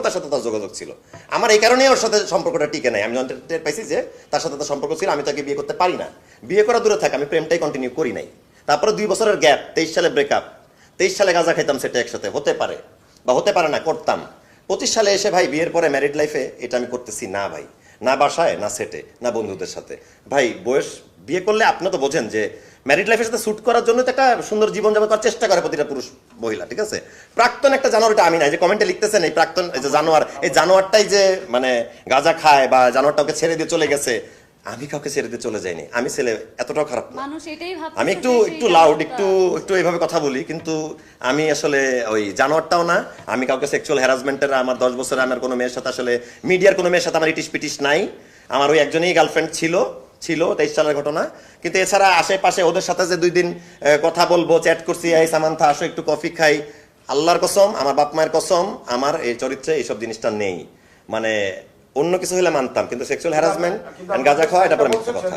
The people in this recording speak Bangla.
তার সাথে তার যোগাযোগ ছিল। আমার এই কারণেই ওর সাথে সম্পর্কটা টিকে নাই। আমি টের পাইছি যে তার সাথে তার সম্পর্ক ছিল, আমি তাকে বিয়ে করতে পারি না। বিয়ে করা দূরে থাকে, আমি প্রেমটাই কন্টিনিউ করি নাই। তারপরে দুই বছরের গ্যাপ তেইশ সালে ব্রেকআপ তেইশ সালে গাঁজা খাইতাম সেটা একসাথে, হতে পারে বা হতে পারে না, করতাম। পঁচিশ সালে এসে ভাই বিয়ের পরে ম্যারিড লাইফে এটা আমি করতেছি না ভাই। না বাসায়, না সেটে না বন্ধুদের সাথে। ভাই, বয়স, বিয়ে করলে আপনি তো বোঝেন যে ম্যারিড লাইফের সাথে শুট করার জন্য তো একটা সুন্দর জীবন যাপন করার চেষ্টা করে প্রতিটা পুরুষ মহিলা ঠিক আছে? প্রাক্তন একটা জানোয়ারটা আমি না যে কমেন্টে লিখতেছেন এই প্রাক্তন এই যে জানোয়ার এই জানোয়ারটাই যে মানে গাঁজা খায় বা জানোয়ারটা ওকে ছেড়ে দিয়ে চলে গেছে আমি কাউকে ছেড়ে দিয়ে চলে যাইনি। আমি ছেলে এতটাও খারাপ না। আমি একটু একটু লাউড একটু একটু এইভাবে কথা বলি কিন্তু আমি আসলে ওই জানোয়ারটাও না আমি কাউকে সেক্সুয়াল হ্যারাসমেন্টের আমার দশ বছরে আমার কোনো মেয়ের সাথে আসলে মিডিয়ার কোনো মেয়ের সাথে আমার ইটিস পিটিস নাই। আমার ওই একজনই গার্লফ্রেন্ড ছিল ছিল তেইশ সালের ঘটনা। কিন্তু এছাড়া আশেপাশে ওদের সাথে যে দুই দিন কথা বলব চ্যাট করছি এই সামান্থা আসো একটু কফি খাই। আল্লাহর কসম আমার বাপ মায়ের কসম আমার এই চরিত্রে এইসব জিনিসটা নেই। মানে অন্য কিছু হলে মানতাম কিন্তু সেক্সুয়াল হ্যারাসমেন্ট গাঁজা খাওয়া এটা পরে মিথ্যা কথা।